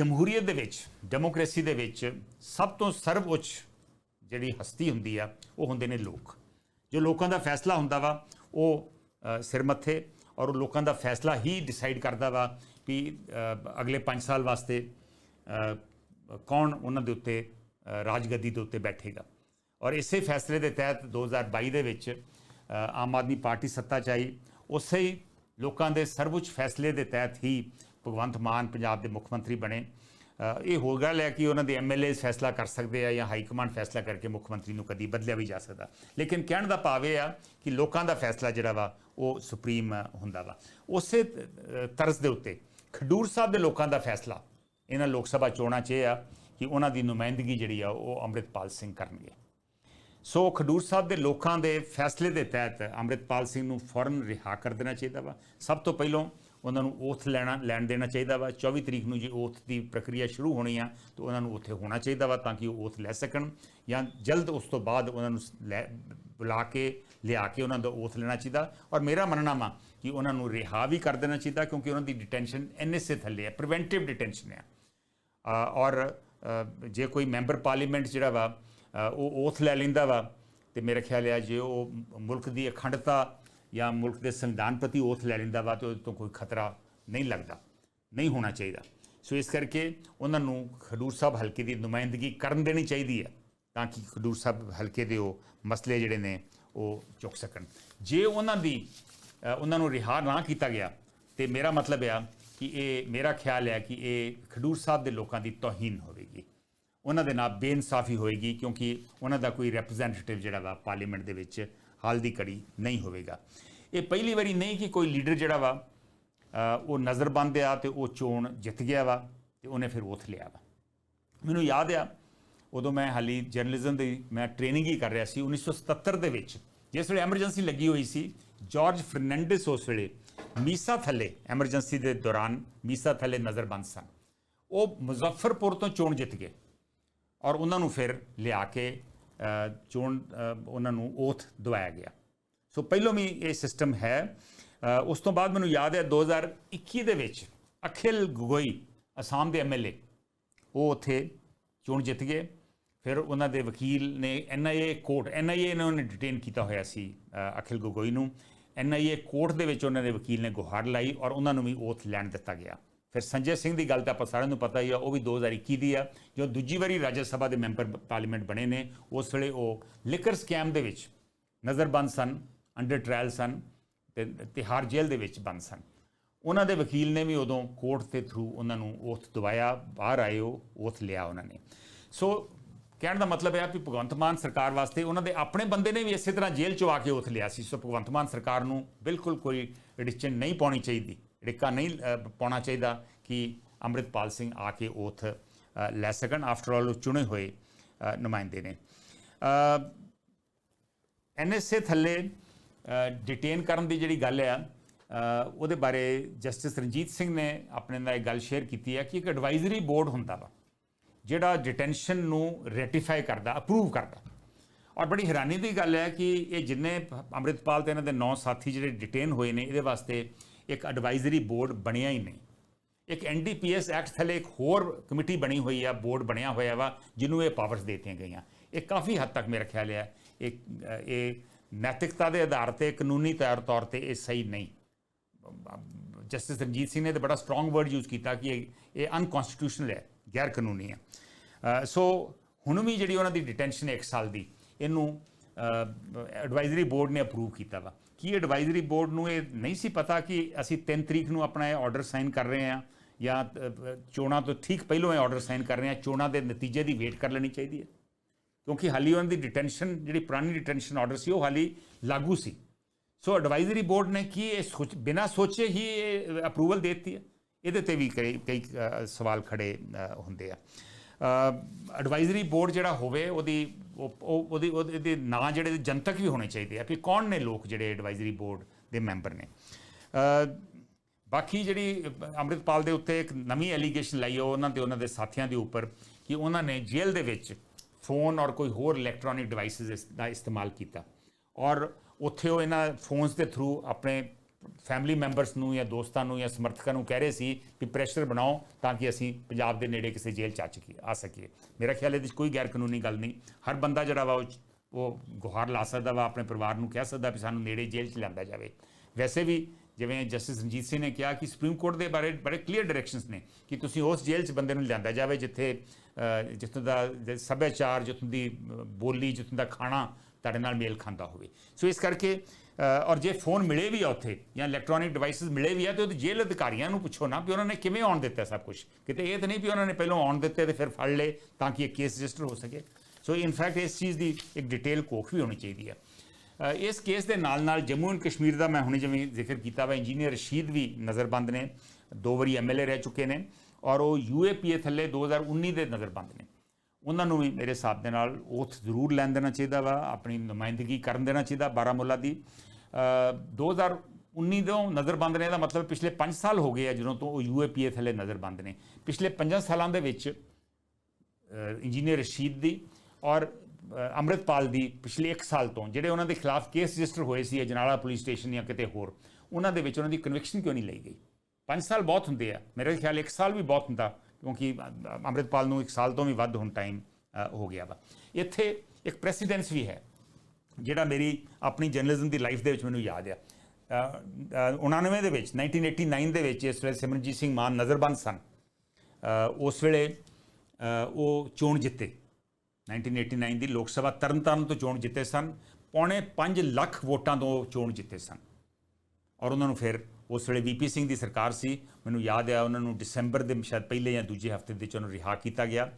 ਜਮਹੂਰੀਅਤ ਦੇ ਵਿੱਚ, ਡੈਮੋਕ੍ਰੇਸੀ ਦੇ ਵਿੱਚ ਸਭ ਤੋਂ ਸਰਵਉੱਚ ਜਿਹੜੀ ਹਸਤੀ ਹੁੰਦੀ ਆ, ਉਹ ਹੁੰਦੇ ਨੇ ਲੋਕ। ਜੋ ਲੋਕਾਂ ਦਾ ਫੈਸਲਾ ਹੁੰਦਾ ਵਾ, ਉਹ ਸਿਰ ਮੱਥੇ ਔਰ ਉਹ ਲੋਕਾਂ ਦਾ ਫੈਸਲਾ ਹੀ ਡਿਸਾਈਡ ਕਰਦਾ ਵਾ ਕਿ ਅਗਲੇ 5 ਸਾਲ ਵਾਸਤੇ ਕੌਣ ਉਹਨਾਂ ਦੇ ਉੱਤੇ ਰਾਜਗੱਦੀ ਦੇ ਉੱਤੇ ਬੈਠੇਗਾ। ਔਰ ਇਸੇ ਫੈਸਲੇ ਦੇ ਤਹਿਤ 2022 ਦੇ ਵਿੱਚ ਆਮ ਆਦਮੀ ਪਾਰਟੀ ਸੱਤਾ 'ਚ ਆਈ। ਉਸੇ ਲੋਕਾਂ ਦੇ ਸਰਵਉੱਚ ਫੈਸਲੇ ਦੇ ਤਹਿਤ ਹੀ ਭਗਵੰਤ ਮਾਨ ਪੰਜਾਬ ਦੇ ਮੁੱਖ ਮੰਤਰੀ ਬਣੇ। ਇਹ ਹੋਰ ਗੱਲ ਹੈ ਕਿ ਉਹਨਾਂ ਦੇ ਐਮਐਲਏ ਫੈਸਲਾ ਕਰ ਸਕਦੇ ਆ ਜਾਂ ਹਾਈ ਕਮਾਂਡ ਫੈਸਲਾ ਕਰਕੇ ਮੁੱਖ ਮੰਤਰੀ ਨੂੰ ਕਦੀ ਬਦਲਿਆ ਵੀ ਜਾ ਸਕਦਾ। ਲੇਕਿਨ ਕਹਿਣ ਦਾ ਭਾਵ ਇਹ ਆ ਕਿ ਲੋਕਾਂ ਦਾ ਫੈਸਲਾ ਜਿਹੜਾ ਵਾ, ਉਹ ਸੁਪਰੀਮ ਹੁੰਦਾ ਵਾ। ਉਸੇ ਤਰਜ਼ ਦੇ ਉੱਤੇ ਖਡੂਰ ਸਾਹਿਬ ਦੇ ਲੋਕਾਂ ਦਾ ਫੈਸਲਾ, ਇਹਨਾਂ ਲੋਕ ਸਭਾ ਚੋਣਾਂ 'ਚ ਇਹ ਆ ਕਿ ਉਹਨਾਂ ਦੀ ਨੁਮਾਇੰਦਗੀ ਜਿਹੜੀ ਆ, ਉਹ ਅੰਮ੍ਰਿਤਪਾਲ ਸਿੰਘ ਕਰਨਗੇ। ਸੋ ਖਡੂਰ ਸਾਹਿਬ ਦੇ ਲੋਕਾਂ ਦੇ ਫੈਸਲੇ ਦੇ ਤਹਿਤ ਅੰਮ੍ਰਿਤਪਾਲ ਸਿੰਘ ਨੂੰ ਫੌਰਨ ਰਿਹਾ ਕਰ ਦੇਣਾ ਚਾਹੀਦਾ ਵਾ। ਸਭ ਤੋਂ ਪਹਿਲਾਂ ਉਹਨਾਂ ਨੂੰ ਓਥ ਲੈਣਾ, ਲੈਣ ਦੇਣਾ ਚਾਹੀਦਾ ਵਾ। 24 ਤਰੀਕ ਨੂੰ ਜੇ ਓਥ ਦੀ ਪ੍ਰਕਿਰਿਆ ਸ਼ੁਰੂ ਹੋਣੀ ਆ, ਤਾਂ ਉਹਨਾਂ ਨੂੰ ਉੱਥੇ ਹੋਣਾ ਚਾਹੀਦਾ ਵਾ ਤਾਂ ਕਿ ਉਹ ਓਥ ਲੈ ਸਕਣ ਜਾਂ ਜਲਦ ਉਸ ਤੋਂ ਬਾਅਦ ਉਹਨਾਂ ਨੂੰ ਲੈ, ਬੁਲਾ ਕੇ, ਲਿਆ ਕੇ ਉਹਨਾਂ ਦਾ ਓਥ ਲੈਣਾ ਚਾਹੀਦਾ। ਔਰ ਮੇਰਾ ਮੰਨਣਾ ਵਾ ਕਿ ਉਹਨਾਂ ਨੂੰ ਰਿਹਾ ਵੀ ਕਰ ਦੇਣਾ ਚਾਹੀਦਾ ਕਿਉਂਕਿ ਉਹਨਾਂ ਦੀ ਡਿਟੈਂਸ਼ਨ ਐਨਐਸਏ ਥੱਲੇ ਹੈ ਪ੍ਰੀਵੈਂਟਿਵ ਡਿਟੈਂਸ਼ਨ ਹੈ ਔਰ ਜੇ ਕੋਈ ਮੈਂਬਰ ਪਾਰਲੀਮੈਂਟ ਜਿਹੜਾ ਵਾ ਉਹ ਓਥ ਲੈ ਲੈਂਦਾ ਵਾ ਤੇ ਮੇਰੇ ਖਿਆਲ ਹੈ ਜੇ ਉਹ ਮੁਲਕ ਦੀ ਅਖੰਡਤਾ ਜਾਂ ਮੁਲਕ ਦੇ ਸੰਵਿਧਾਨ ਪ੍ਰਤੀ ਓਥ ਲੈ ਲੈਂਦਾ ਵਾ ਤੇ ਉਹਦੇ ਤੋਂ ਕੋਈ ਖਤਰਾ ਨਹੀਂ ਲੱਗਦਾ, ਨਹੀਂ ਹੋਣਾ ਚਾਹੀਦਾ। ਸੋ ਇਸ ਕਰਕੇ ਉਹਨਾਂ ਨੂੰ ਖਡੂਰ ਸਾਹਿਬ ਹਲਕੇ ਦੀ ਨੁਮਾਇੰਦਗੀ ਕਰਨ ਦੇਣੀ ਚਾਹੀਦੀ ਹੈ ਤਾਂ ਕਿ ਖਡੂਰ ਸਾਹਿਬ ਹਲਕੇ ਦੇ ਉਹ ਮਸਲੇ ਜਿਹੜੇ ਨੇ ਉਹ ਚੁੱਕ ਸਕਣ। ਜੇ ਉਹਨਾਂ ਦੀ ਉਹਨਾਂ ਨੂੰ ਰਿਹਾ ਨਾ ਕੀਤਾ ਗਿਆ, ਤੇ ਮੇਰਾ ਮਤਲਬ ਆ ਕਿ ਇਹ, ਮੇਰਾ ਖਿਆਲ ਹੈ ਕਿ ਇਹ ਖਡੂਰ ਸਾਹਿਬ ਦੇ ਲੋਕਾਂ ਦੀ ਤੋਹੀਨ ਹੋਵੇਗੀ। ਉਹਨਾਂ ਦੇ ਨਾਲ ਬੇਇਨਸਾਫੀ ਹੋਏਗੀ ਕਿਉਂਕਿ ਉਹਨਾਂ ਦਾ ਕੋਈ ਰਿਪਰੈਜ਼ੈਂਟੇਟਿਵ ਜਿਹੜਾ ਵਾ ਪਾਰਲੀਮੈਂਟ ਦੇ ਵਿੱਚ ਹਾਲ ਦੀ ਕੜੀ ਨਹੀਂ ਹੋਵੇਗਾ। ਇਹ ਪਹਿਲੀ ਵਾਰੀ ਨਹੀਂ ਕਿ ਕੋਈ ਲੀਡਰ ਜਿਹੜਾ ਵਾ ਉਹ ਨਜ਼ਰਬੰਦ ਆ ਤੇ ਉਹ ਚੋਣ ਜਿੱਤ ਗਿਆ ਵਾ ਤੇ ਉਹਨੇ ਫਿਰ ਉਥ ਲਿਆ ਵਾ। ਮੈਨੂੰ ਯਾਦ ਆ, ਉਦੋਂ ਮੈਂ ਹਾਲੀ ਜਰਨਲਿਜ਼ਮ ਦੀ ਮੈਂ ਟ੍ਰੇਨਿੰਗ ਹੀ ਕਰ ਰਿਹਾ ਸੀ 1977 ਦੇ ਵਿੱਚ। ਜਿਸ ਵੇਲੇ ਐਮਰਜੈਂਸੀ ਲੱਗੀ ਹੋਈ ਸੀ ਜਾਰਜ ਫਰਨੈਂਡਸ ਉਸ ਵੇਲੇ ਮੀਸਾ ਥੱਲੇ ਐਮਰਜੈਂਸੀ ਦੇ ਦੌਰਾਨ ਮੀਸਾ ਥੱਲੇ ਨਜ਼ਰਬੰਦ ਸਨ। ਉਹ ਮੁਜ਼ੱਫਰਪੁਰ ਤੋਂ ਚੋਣ ਜਿੱਤ ਗਏ। ਔਰ ਉਹਨਾਂ ਨੂੰ ਫਿਰ ਲਿਆ ਕੇ ਚੋਣ ਉਹਨਾਂ ਨੂੰ ਓਥ ਦਵਾਇਆ ਗਿਆ। ਸੋ ਪਹਿਲੋਂ ਵੀ ਇਹ ਸਿਸਟਮ ਹੈ। ਉਸ ਤੋਂ ਬਾਅਦ ਮੈਨੂੰ ਯਾਦ ਹੈ 2021 ਦੇ ਵਿੱਚ ਅਖਿਲ ਗਗੋਈ, ਅਸਾਮ ਦੇ ਐਮਐਲਏ ਉਹ ਉੱਥੇ ਚੋਣ ਜਿੱਤ ਗਏ। ਫਿਰ ਉਹਨਾਂ ਦੇ ਵਕੀਲ ਨੇ ਐਨਆਈਏ ਕੋਰਟ ਐਨਆਈਏ ਨੇ ਉਹਨੇ ਡਿਟੇਨ ਕੀਤਾ ਹੋਇਆ ਸੀ ਅਖਿਲ ਗੋਗੋਈ ਨੂੰ। ਐਨਆਈਏ ਕੋਰਟ ਦੇ ਵਿੱਚ ਉਹਨਾਂ ਦੇ ਵਕੀਲ ਨੇ ਗੁਹਾਰ ਲਾਈ ਔਰ ਉਹਨਾਂ ਨੂੰ ਵੀ ਓਥ ਲੈਣ ਦਿੱਤਾ ਗਿਆ। ਫਿਰ ਸੰਜੇ ਸਿੰਘ ਦੀ ਗੱਲ ਤਾਂ ਆਪਾਂ ਸਾਰਿਆਂ ਨੂੰ ਪਤਾ ਹੀ ਆ, ਉਹ ਵੀ 2021 ਦੀ ਆ। ਜੋ ਦੂਜੀ ਵਾਰੀ ਰਾਜ ਸਭਾ ਦੇ ਮੈਂਬਰ ਪਾਰਲੀਮੈਂਟ ਬਣੇ ਨੇ, ਉਸ ਵੇਲੇ ਉਹ ਲਿਕਰ ਸਕੈਮ ਦੇ ਵਿੱਚ ਨਜ਼ਰਬੰਦ ਸਨ ਅੰਡਰ ਟ੍ਰਾਇਲ ਸਨ ਤੇ ਤਿਹਾਰ ਜੇਲ੍ਹ ਦੇ ਵਿੱਚ ਬੰਦ ਸਨ। ਉਹਨਾਂ ਦੇ ਵਕੀਲ ਨੇ ਵੀ ਉਦੋਂ ਕੋਰਟ ਦੇ ਥਰੂ ਉਹਨਾਂ ਨੂੰ ਓਥ ਦਵਾਇਆ, ਬਾਹਰ ਆਏ ਉਹ ਓਥ ਲਿਆ ਉਹਨਾਂ ਨੇ। ਸੋ ਕਹਿਣ ਦਾ ਮਤਲਬ ਹੈ ਕਿ ਭਗਵੰਤ ਮਾਨ ਸਰਕਾਰ ਵਾਸਤੇ ਉਹਨਾਂ ਦੇ ਆਪਣੇ ਬੰਦੇ ਨੇ ਵੀ ਇਸੇ ਤਰ੍ਹਾਂ ਜੇਲ੍ਹ ਚੋਂ ਆ ਕੇ ਓਥ ਲਿਆ ਸੀ। ਸੋ ਭਗਵੰਤ ਮਾਨ ਸਰਕਾਰ ਨੂੰ ਬਿਲਕੁਲ ਕੋਈ ਰਿਡਿਕਸ਼ਨ ਨਹੀਂ ਪਾਉਣੀ ਚਾਹੀਦੀ। ਰਿਕਾ ਨਹੀਂ ਪਾਉਣਾ ਚਾਹੀਦਾ ਕਿ ਅੰਮ੍ਰਿਤਪਾਲ ਸਿੰਘ ਆ ਕੇ ਓਥ ਲੈ ਸਕਣ। ਆਫਟਰ ਆਲ ਉਹ ਚੁਣੇ ਹੋਏ ਨੁਮਾਇੰਦੇ ਨੇ। ਅ, ਐਨਐਸਏ ਥੱਲੇ ਡਿਟੇਨ ਕਰਨ ਦੀ ਜਿਹੜੀ ਗੱਲ ਆ ਉਹਦੇ ਬਾਰੇ ਜਸਟਿਸ ਰਣਜੀਤ ਸਿੰਘ ਨੇ ਆਪਣੇ ਨਾਲ ਇਹ ਗੱਲ ਸ਼ੇਅਰ ਕੀਤੀ ਹੈ ਕਿ ਇੱਕ ਐਡਵਾਈਜ਼ਰੀ ਬੋਰਡ ਹੁੰਦਾ ਵਾ ਜਿਹੜਾ ਡਿਟੈਂਸ਼ਨ ਨੂੰ ਰੈਟੀਫਾਈ ਕਰਦਾ ਅਪਰੂਵ ਕਰਦਾ। ਔਰ ਬੜੀ ਹੈਰਾਨੀ ਦੀ ਗੱਲ ਹੈ ਕਿ ਇਹ ਜਿੰਨੇ ਅੰਮ੍ਰਿਤਪਾਲ ਤੇ ਇਹਨਾਂ ਦੇ ਨੌ ਸਾਥੀ ਜਿਹੜੇ ਡਿਟੇਨ ਹੋਏ ਨੇ ਇਹਦੇ ਵਾਸਤੇ ਇੱਕ ਐਡਵਾਈਜ਼ਰੀ ਬੋਰਡ ਬਣਿਆ ਹੀ ਨਹੀਂ। ਇੱਕ ਐਨਡੀਪੀਐਸ ਐਕਟ ਥੱਲੇ ਇੱਕ ਹੋਰ ਕਮੇਟੀ ਬਣੀ ਹੋਈ ਆ ਬੋਰਡ ਬਣਿਆ ਹੋਇਆ ਵਾ, ਜਿਹਨੂੰ ਇਹ ਪਾਵਰਸ ਦਿੱਤੀਆਂ ਗਈਆਂ। ਇਹ ਕਾਫੀ ਹੱਦ ਤੱਕ ਮੇਰਾ ਖਿਆਲ ਹੈ ਇਹ ਇਹ ਨੈਤਿਕਤਾ ਦੇ ਆਧਾਰ ਤੇ, ਕਾਨੂੰਨੀ ਤੌਰ ਤੌਰ ਤੇ ਇਹ ਸਹੀ ਨਹੀਂ। ਜਸਟਿਸ ਰਣਜੀਤ ਸਿੰਘ ਨੇ ਤਾਂ ਬੜਾ ਸਟਰੋਂਗ ਵਰਡ ਯੂਜ਼ ਕੀਤਾ ਕਿ ਇਹ ਇਹ ਅਨਕਨਸਟੀਟਿਊਸ਼ਨਲ ਹੈ ਗੈਰ ਕਾਨੂੰਨੀ ਹੈ ਸੋ ਹੁਣ ਵੀ ਜਿਹੜੀ ਉਹਨਾਂ ਦੀ ਡਿਟੈਂਸ਼ਨ ਹੈ 1 ਸਾਲ ਦੀ, ਇਹਨੂੰ ਐਡਵਾਈਜ਼ਰੀ ਬੋਰਡ ਨੇ ਅਪਰੂਵ ਕੀਤਾ ਵਾ। ਕੀ ਐਡਵਾਈਜ਼ਰੀ ਬੋਰਡ ਨੂੰ ਇਹ ਨਹੀਂ ਸੀ ਪਤਾ ਕਿ ਅਸੀਂ 3 ਤਰੀਕ ਨੂੰ ਆਪਣਾ ਇਹ ਆਰਡਰ ਸਾਈਨ ਕਰ ਰਹੇ ਹਾਂ ਜਾਂ ਚੋਣਾਂ ਤੋਂ ਠੀਕ ਪਹਿਲਾਂ ਇਹ ਆਰਡਰ ਸਾਈਨ ਕਰ ਰਹੇ ਹਾਂ, ਚੋਣਾਂ ਦੇ ਨਤੀਜੇ ਦੀ ਵੇਟ ਕਰ ਲੈਣੀ ਚਾਹੀਦੀ ਹੈ। ਕਿਉਂਕਿ ਹਾਲੀ ਉਹਨਾਂ ਦੀ ਡਿਟੈਂਸ਼ਨ ਜਿਹੜੀ ਪੁਰਾਣੀ ਡਿਟੈਂਸ਼ਨ ਆਰਡਰ ਸੀ, ਉਹ ਹਾਲੀ ਲਾਗੂ ਸੀ। ਸੋ ਐਡਵਾਈਜ਼ਰੀ ਬੋਰਡ ਨੇ ਕੀ ਇਹ ਸੋਚ, ਬਿਨਾਂ ਸੋਚੇ ਹੀ ਇਹ ਅਪਰੂਵਲ ਦੇ ਦਿੱਤੀ ਹੈ। ਇਹਦੇ ਤੇ ਵੀ ਕਈ ਕਈ ਸਵਾਲ ਖੜੇ ਹੁੰਦੇ ਆ। ਐਡਵਾਈਜ਼ਰੀ ਬੋਰਡ ਜਿਹੜਾ ਹੋਵੇ, ਉਹਦੀ ਉਹ- ਉਹਦੀ ਉਹਦੇ ਨਾਂ ਜਿਹੜੇ ਜਨਤਕ ਵੀ ਹੋਣੇ ਚਾਹੀਦੇ ਆ ਕਿ ਕੌਣ ਨੇ ਲੋਕ ਜਿਹੜੇ ਐਡਵਾਈਜ਼ਰੀ ਬੋਰਡ ਦੇ ਮੈਂਬਰ ਨੇ। ਬਾਕੀ ਜਿਹੜੀ ਅੰਮ੍ਰਿਤਪਾਲ ਦੇ ਉੱਤੇ ਇੱਕ ਨਵੀਂ ਐਲੀਗੇਸ਼ਨ ਲਾਈ ਉਹ ਉਹਨਾਂ ਤੇ ਉਹਨਾਂ ਦੇ ਸਾਥੀਆਂ ਦੇ ਉੱਪਰ ਕਿ ਉਹਨਾਂ ਨੇ ਜੇਲ੍ਹ ਦੇ ਵਿੱਚ ਫੋਨ ਔਰ ਕੋਈ ਹੋਰ ਇਲੈਕਟ੍ਰੋਨਿਕ ਡਿਵਾਈਸਸ ਦਾ ਇਸਤੇਮਾਲ ਕੀਤਾ। ਔਰ ਉੱਥੇ ਉਹ ਇਹਨਾਂ ਫੋਨਸ ਦੇ ਥਰੂ ਆਪਣੇ ਫੈਮਿਲੀ ਮੈਂਬਰਸ ਨੂੰ ਜਾਂ ਦੋਸਤਾਂ ਨੂੰ ਜਾਂ ਸਮਰਥਕਾਂ ਨੂੰ ਕਹਿ ਰਹੇ ਸੀ ਵੀ ਪ੍ਰੈਸ਼ਰ ਬਣਾਓ ਤਾਂ ਕਿ ਅਸੀਂ ਪੰਜਾਬ ਦੇ ਨੇੜੇ ਕਿਸੇ ਜੇਲ੍ਹ ਚ ਆ ਚੁੱਕੀ ਆ ਸਕੀਏ। ਮੇਰਾ ਖਿਆਲ ਇਹਦੇ ਵਿੱਚ ਕੋਈ ਗੈਰ ਕਾਨੂੰਨੀ ਗੱਲ ਨਹੀਂ। ਹਰ ਬੰਦਾ ਜਿਹੜਾ ਵਾ ਉਹ ਉਹ ਗੁਹਾਰ ਲਾ ਸਕਦਾ ਵਾ, ਆਪਣੇ ਪਰਿਵਾਰ ਨੂੰ ਕਹਿ ਸਕਦਾ ਵੀ ਸਾਨੂੰ ਨੇੜੇ ਜੇਲ੍ਹ ਚ ਲਿਆਂਦਾ ਜਾਵੇ। ਵੈਸੇ ਵੀ ਜਿਵੇਂ ਜਸਟਿਸ ਰਣਜੀਤ ਸਿੰਘ ਨੇ ਕਿਹਾ ਕਿ ਸੁਪਰੀਮ ਕੋਰਟ ਦੇ ਬਾਰੇ ਬੜੇ ਕਲੀਅਰ ਡਾਇਰੈਕਸ਼ਨਸ ਨੇ ਕਿ ਤੁਸੀਂ ਉਸ ਜੇਲ੍ਹ 'ਚ ਬੰਦੇ ਨੂੰ ਲਿਆਂਦਾ ਜਾਵੇ ਜਿੱਥੇ ਜਿੱਥੋਂ ਦਾ ਸੱਭਿਆਚਾਰ, ਜਿੱਥੋਂ ਦੀ ਬੋਲੀ, ਜਿੱਥੋਂ ਦਾ ਖਾਣਾ ਤੁਹਾਡੇ ਨਾਲ ਮੇਲ ਖਾਂਦਾ ਹੋਵੇ। ਸੋ ਇਸ ਕਰਕੇ ਔਰ ਜੇ ਫੋਨ ਮਿਲੇ ਵੀ ਆ ਉੱਥੇ, ਜਾਂ ਇਲੈਕਟ੍ਰੋਨਿਕ ਡਿਵਾਈਸਸ ਮਿਲੇ ਵੀ ਆ, ਤੇ ਉਹ ਜੇਲ੍ਹ ਅਧਿਕਾਰੀਆਂ ਨੂੰ ਪੁੱਛੋ ਨਾ ਵੀ ਉਹਨਾਂ ਨੇ ਕਿਵੇਂ ਆਉਣ ਦਿੱਤਾ ਸਭ ਕੁਝ ਕਿਤੇ ਇਹ ਤਾਂ ਨਹੀਂ ਵੀ ਉਹਨਾਂ ਨੇ ਪਹਿਲਾਂ ਆਉਣ ਦਿੱਤੇ ਤੇ ਫਿਰ ਫੜ ਲਏ, ਤਾਂ ਕਿ ਇਹ ਕੇਸ ਰਜਿਸਟਰ ਹੋ ਸਕੇ। ਸੋ ਇਨਫੈਕਟ ਇਸ ਚੀਜ਼ ਦੀ ਇੱਕ ਡਿਟੇਲ ਕੋਖ ਵੀ ਹੋਣੀ ਚਾਹੀਦੀ ਆ। ਇਸ ਕੇਸ ਦੇ ਨਾਲ ਨਾਲ ਜੰਮੂ ਐਂਡ ਕਸ਼ਮੀਰ ਦਾ ਮੈਂ ਹੁਣੇ ਜਿਵੇਂ ਜ਼ਿਕਰ ਕੀਤਾ ਵਾ ਇੰਜੀਨੀਅਰ ਰਸ਼ੀਦ ਵੀ ਨਜ਼ਰਬੰਦ ਨੇ, ਦੋ ਵਾਰੀ ਐਮਐਲਏ ਰਹਿ ਚੁੱਕੇ ਨੇ, ਔਰ ਉਹ ਯੂਏਪੀਏ ਥੱਲੇ 2019 ਦੇ ਨਜ਼ਰਬੰਦ ਨੇ। ਉਹਨਾਂ ਨੂੰ ਵੀ ਮੇਰੇ ਹਿਸਾਬ ਦੇ ਨਾਲ ਓਥ ਜ਼ਰੂਰ ਲੈਣ ਦੇਣਾ ਚਾਹੀਦਾ ਵਾ ਆਪਣੀ ਨੁਮਾਇੰਦਗੀ ਕਰਨ ਦੇਣਾ ਚਾਹੀਦਾ ਬਾਰਾਮੂਲਾ ਦੀ। ਅ, 2019 ਤੋਂ ਨਜ਼ਰਬੰਦ ਨੇ ਦਾ ਮਤਲਬ ਪਿਛਲੇ 5 ਸਾਲ ਹੋ ਗਏ ਆ ਜਦੋਂ ਤੋਂ ਉਹ ਯੂਏਪੀਏ ਥੱਲੇ ਨਜ਼ਰਬੰਦ ਨੇ। ਪਿਛਲੇ 5 ਸਾਲਾਂ ਦੇ ਵਿੱਚ ਇੰਜੀਨੀਅਰ ਰਸ਼ੀਦ ਦੀ ਔਰ ਅ, ਅੰਮ੍ਰਿਤਪਾਲ ਦੀ ਪਿਛਲੇ 1 ਸਾਲ ਤੋਂ ਜਿਹੜੇ ਉਹਨਾਂ ਦੇ ਖਿਲਾਫ ਕੇਸ ਰਜਿਸਟਰ ਹੋਏ ਸੀ ਅਜਨਾਲਾ ਪੁਲਿਸ ਸਟੇਸ਼ਨ ਜਾਂ ਕਿਤੇ ਹੋਰ ਉਹਨਾਂ ਦੇ ਵਿੱਚ ਉਹਨਾਂ ਦੀ ਕਨਵਿਕਸ਼ਨ ਕਿਉਂ ਨਹੀਂ ਲਈ ਗਈ? 5 ਸਾਲ ਬਹੁਤ ਹੁੰਦੇ ਆ। ਮੇਰੇ ਖਿਆਲ 1 ਸਾਲ ਵੀ ਬਹੁਤ ਹੁੰਦਾ। ਕਿਉਂਕਿ ਅੰਮ੍ਰਿਤਪਾਲ ਨੂੰ 1 ਸਾਲ ਤੋਂ ਵੀ ਵੱਧ ਹੁਣ ਟਾਈਮ ਹੋ ਗਿਆ ਵਾ। ਇੱਥੇ ਇੱਕ ਪ੍ਰੈਸੀਡੈਂਸ ਵੀ ਹੈ ਜਿਹੜਾ ਮੇਰੀ ਆਪਣੀ ਜਰਨਲਿਜ਼ਮ ਦੀ ਲਾਈਫ ਦੇ ਵਿੱਚ ਮੈਨੂੰ ਯਾਦ ਆ। ਅ, ਅ, 99 ਦੇ ਵਿੱਚ 1989 ਦੇ ਵਿੱਚ ਇਸ ਵੇਲੇ ਸਿਮਰਨਜੀਤ ਸਿੰਘ ਮਾਨ ਨਜ਼ਰਬੰਦ ਸਨ। ਉਸ ਵੇਲੇ ਉਹ ਚੋਣ ਜਿੱਤੇ। 1989 ਦੀ ਲੋਕ ਸਭਾ ਤਰਨਤਾਰਨ ਤੋਂ ਚੋਣ ਜਿੱਤੇ ਸਨ। ਪੌਣੇ 5 ਲੱਖ ਵੋਟਾਂ ਤੋਂ ਚੋਣ ਜਿੱਤੇ ਸਨ। ਔਰ ਉਹਨਾਂ ਨੂੰ ਫਿਰ ਉਸ ਵੇਲੇ ਵੀਪੀ ਸਿੰਘ ਦੀ ਸਰਕਾਰ ਸੀ। ਮੈਨੂੰ ਯਾਦ ਆ ਉਹਨਾਂ ਨੂੰ ਦਸੰਬਰ ਦੇ ਸ਼ਾਇਦ ਪਹਿਲੇ ਜਾਂ ਦੂਜੇ ਹਫ਼ਤੇ ਦੇ ਵਿੱਚ ਉਹਨੂੰ ਰਿਹਾ ਕੀਤਾ ਗਿਆ।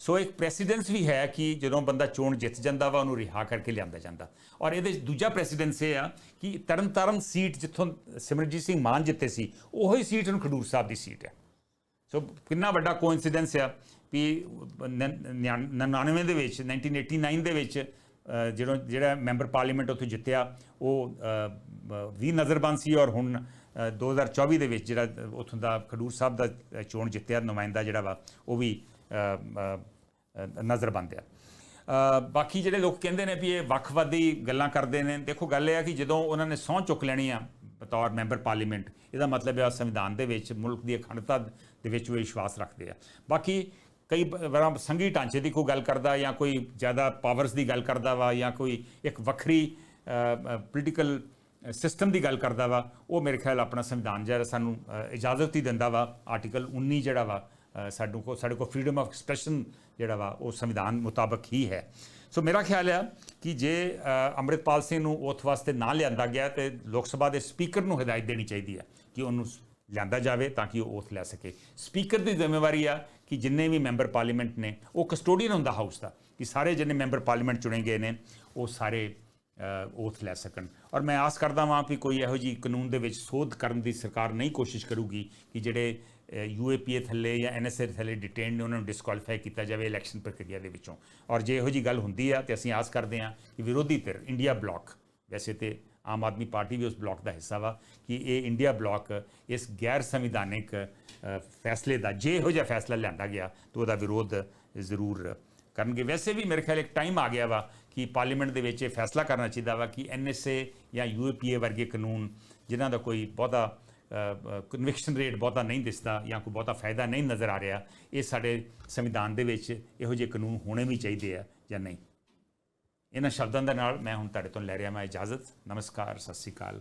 ਸੋ ਇੱਕ ਪ੍ਰੈਸੀਡੈਂਸ ਵੀ ਹੈ ਕਿ ਜਦੋਂ ਬੰਦਾ ਚੋਣ ਜਿੱਤ ਜਾਂਦਾ ਵਾ, ਉਹਨੂੰ ਰਿਹਾ ਕਰਕੇ ਲਿਆਂਦਾ ਜਾਂਦਾ। ਔਰ ਇਹਦੇ 'ਚ ਦੂਜਾ ਪ੍ਰੈਸੀਡੈਂਸ ਇਹ ਆ ਕਿ ਤਰਨਤਾਰਨ ਸੀਟ ਜਿੱਥੋਂ ਸਿਮਰਜੀਤ ਸਿੰਘ ਮਾਨ ਜਿੱਤੇ ਸੀ, ਉਹੀ ਸੀਟ ਹੁਣ ਖਡੂਰ ਸਾਹਿਬ ਦੀ ਸੀਟ ਹੈ। ਸੋ ਕਿੰਨਾ ਵੱਡਾ ਕੋਇਨਸੀਡੈਂਸ ਆ ਵੀ 99 ਦੇ ਵਿੱਚ 1989 ਦੇ ਵਿੱਚ ਜਿਹੜਾ ਜਿਹੜਾ ਮੈਂਬਰ ਪਾਰਲੀਮੈਂਟ ਉੱਥੇ ਜਿੱਤਿਆ, ਉਹ ਵੀ ਨਜ਼ਰਬੰਦ ਸੀ ਔਰ ਹੁਣ 2024 ਦੇ ਵਿੱਚ ਜਿਹੜਾ ਉੱਥੋਂ ਦਾ ਖਡੂਰ ਸਾਹਿਬ ਦਾ ਚੋਣ ਜਿੱਤਿਆ ਨੁਮਾਇੰਦਾ ਜਿਹੜਾ ਵਾ ਉਹ ਵੀ ਨਜ਼ਰ ਅ, ਆ ਬਾਕੀ ਜਿਹੜੇ ਲੋਕ ਕਹਿੰਦੇ ਨੇ ਵੀ ਇਹ ਵੱਖਵਾਦੀ ਗੱਲਾਂ ਕਰਦੇ ਨੇ ਦੇਖੋ ਗੱਲ ਇਹ ਆ ਕਿ ਜਦੋਂ ਉਹਨਾਂ ਨੇ ਸਹੁੰ ਚੁੱਕ ਲੈਣੀ ਆ ਬਤੌਰ ਮੈਂਬਰ ਪਾਰਲੀਮੈਂਟ ਇਹਦਾ ਮਤਲਬ ਹੈ ਸੰਵਿਧਾਨ ਦੇ ਵਿੱਚ ਮੁਲਕ ਦੀ ਅਖੰਡਤਾ ਦੇ ਵਿੱਚ ਉਹ ਵਿਸ਼ਵਾਸ ਰੱਖਦੇ ਆ। ਬਾਕੀ ਕਈ ਵਾਰ ਵਾਰਾਂ ਸੰਘੀ ਢਾਂਚੇ ਦੀ ਕੋਈ ਗੱਲ ਕਰਦਾ ਜਾਂ ਕੋਈ ਜ਼ਿਆਦਾ ਪਾਵਰਸ ਦੀ ਗੱਲ ਕਰਦਾ ਵਾ ਜਾਂ ਕੋਈ ਇੱਕ ਵੱਖਰੀ ਪੋਲੀਟੀਕਲ ਸਿਸਟਮ ਦੀ ਗੱਲ ਕਰਦਾ ਵਾ ਉਹ ਮੇਰੇ ਖਿਆਲ ਆਪਣਾ ਸੰਵਿਧਾਨ ਜਿਹੜਾ ਸਾਨੂੰ ਇਜਾਜ਼ਤ ਹੀ ਦਿੰਦਾ ਵਾ ਆਰਟੀਕਲ 19 ਜਿਹੜਾ ਵਾ ਅ, ਸਾਨੂੰ ਕੋ ਸਾਡੇ ਕੋ ਫਰੀडम ਆਫ ਐਕਸਪ੍ਰੈਸ਼ਨ ਜਿਹੜਾ ਵਾ ਉਹ ਸੰਵਿਧਾਨ ਮੁਤਾਬਕ ਹੀ ਹੈ। ਸੋ ਮੇਰਾ ਖਿਆਲ ਆ ਕਿ ਜੇ ਅ, ਅੰਮ੍ਰਿਤਪਾਲ ਸਿੰਘ ਨੂੰ ਉਥ ਵਾਸਤੇ ਨਾ ਲਿਆਂਦਾ ਗਿਆ ਤੇ ਲੋਕ ਸਭਾ ਦੇ ਸਪੀਕਰ ਨੂੰ ਹਦਾਇਤ ਦੇਣੀ ਚਾਹੀਦੀ ਹੈ ਕਿ ਉਹਨੂੰ ਲਿਆਂਦਾ ਜਾਵੇ ਤਾਂ ਕਿ ਉਹ ਓਥ ਲੈ ਸਕੇ। ਸਪੀਕਰ ਦੀ ਜ਼ਿੰਮੇਵਾਰੀ ਆ ਕਿ ਜਿੰਨੇ ਵੀ ਮੈਂਬਰ ਪਾਰਲੀਮੈਂਟ ਨੇ ਉਹ ਕਸਟੋਡੀਅਨ ਹੁੰਦਾ ਹਾਊਸ ਦਾ ਕਿ ਸਾਰੇ ਜਿੰਨੇ ਮੈਂਬਰ ਪਾਰਲੀਮੈਂਟ ਚੁਣੇ ਗਏ ਨੇ ਉਹ ਸਾਰੇ ਓਥ ਲੈ ਸਕਣ। ਔਰ ਮੈਂ ਆਸ ਕਰਦਾ ਹਾਂ ਕਿ ਕੋਈ ਇਹੋ ਜਿਹੀ ਕਾਨੂੰਨ ਦੇ ਵਿੱਚ ਸੋਧ ਕਰਨ ਦੀ ਸਰਕਾਰ ਨਹੀਂ ਕੋਸ਼ਿਸ਼ ਕਰੂਗੀ ਕਿ ਜਿਹੜੇ ਯੂਏਪੀਏ ਥੱਲੇ ਜਾਂ ਐਨਐਸਏ ਥੱਲੇ ਡਿਟੇਨ ਨੇ, ਉਹਨਾਂ ਨੂੰ ਡਿਸਕੁਆਲੀਫਾਈ ਕੀਤਾ ਜਾਵੇ ਇਲੈਕਸ਼ਨ ਪ੍ਰਕਿਰਿਆ ਦੇ ਵਿੱਚੋਂ। ਔਰ ਜੇ ਇਹੋ ਜਿਹੀ ਗੱਲ ਹੁੰਦੀ ਆ, ਤੇ ਅਸੀਂ ਆਸ ਕਰਦੇ ਹਾਂ ਕਿ ਵਿਰੋਧੀ ਧਿਰ ਇੰਡੀਆ ਬਲਾਕ ਵੈਸੇ ਤੇ ਆਮ ਆਦਮੀ ਪਾਰਟੀ ਵੀ ਉਸ ਬਲਾਕ ਦਾ ਹਿੱਸਾ ਵਾ, ਕਿ ਇਹ ਇੰਡੀਆ ਬਲਾਕ ਇਸ ਗੈਰ ਸੰਵਿਧਾਨਿਕ ਫੈਸਲੇ ਦਾ, ਜੇ ਇਹੋ ਜਿਹਾ ਫੈਸਲਾ ਲਿਆਂਦਾ ਗਿਆ, ਤਾਂ ਉਹਦਾ ਵਿਰੋਧ ਜ਼ਰੂਰ ਕਰਨਗੇ। ਵੈਸੇ ਵੀ ਮੇਰੇ ਖਿਆਲ ਇੱਕ ਟਾਈਮ ਆ ਗਿਆ ਵਾ ਕਿ ਪਾਰਲੀਮੈਂਟ ਦੇ ਵਿੱਚ ਇਹ ਫੈਸਲਾ ਕਰਨਾ ਚਾਹੀਦਾ ਵਾ ਕਿ ਐਨਐਸਏ ਜਾਂ ਯੂਏਪੀਏ ਵਰਗੇ ਕਾਨੂੰਨ, ਜਿਨ੍ਹਾਂ ਦਾ ਕੋਈ ਬਹੁਤਾ ਕਨਵਿਕਸ਼ਨ ਰੇਟ ਬਹੁਤਾ ਨਹੀਂ ਦਿਸਦਾ ਜਾਂ ਕੋਈ ਬਹੁਤਾ ਫਾਇਦਾ ਨਹੀਂ ਨਜ਼ਰ ਆ ਰਿਹਾ, ਇਹ ਸਾਡੇ ਸੰਵਿਧਾਨ ਦੇ ਵਿੱਚ ਇਹੋ ਜਿਹੇ ਕਾਨੂੰਨ ਹੋਣੇ ਵੀ ਚਾਹੀਦੇ ਆ ਜਾਂ ਨਹੀਂ। ਇਹਨਾਂ ਸ਼ਬਦਾਂ ਦੇ ਨਾਲ ਮੈਂ ਹੁਣ ਤੁਹਾਡੇ ਤੋਂ ਲੈ ਰਿਹਾ ਮੈਂ ਇਜਾਜ਼ਤ। ਨਮਸਕਾਰ, ਸਤਿ ਸ਼੍ਰੀ ਅਕਾਲ।